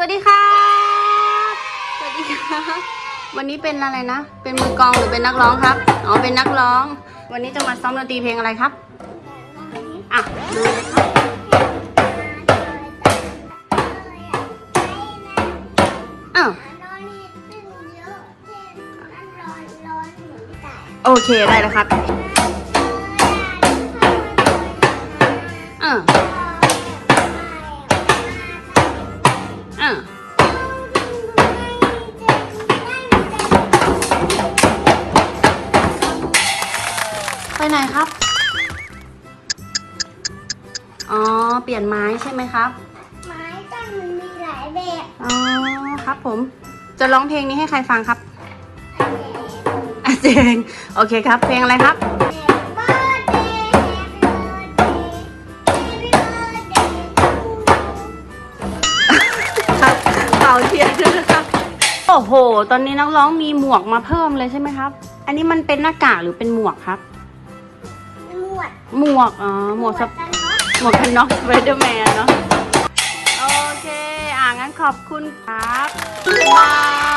สวัสดีครับสวัสดีครับ วันนี้เป็นอะไรนะ เป็นมือกองหรือเป็นนักร้องครับ อ๋อ เป็นนักร้อง วันนี้จะมาซ้อมดนตรีเพลงอะไรครับ อะ ดูเลยครับอ้าวโอเค ได้แล้วครับอ่าอ่า ไปไหนครับ อ๋อ เปลี่ยนไม้ใช่ไหมครับ ไม้จันมันมีหลายแบบ อ๋อ ครับผม จะร้องเพลงนี้ให้ใครฟังครับอาเจงโอเคครับ เพลงอะไรครับ ครับเป่าเทียนด้วยนะครับ โอ้โห ตอนนี้นักร้องมีหมวกมาเพิ่มเลยใช่ไหมครับ อันนี้มันเป็นหน้ากากหรือเป็นหมวกครับหม วดหมวก อ๋อ หมวกสปกันเนาะหมวกกันน็อกสไปเดอร์แมนเนาะ โอเค อ่างั้นขอบคุณครับ บ๊ายบาย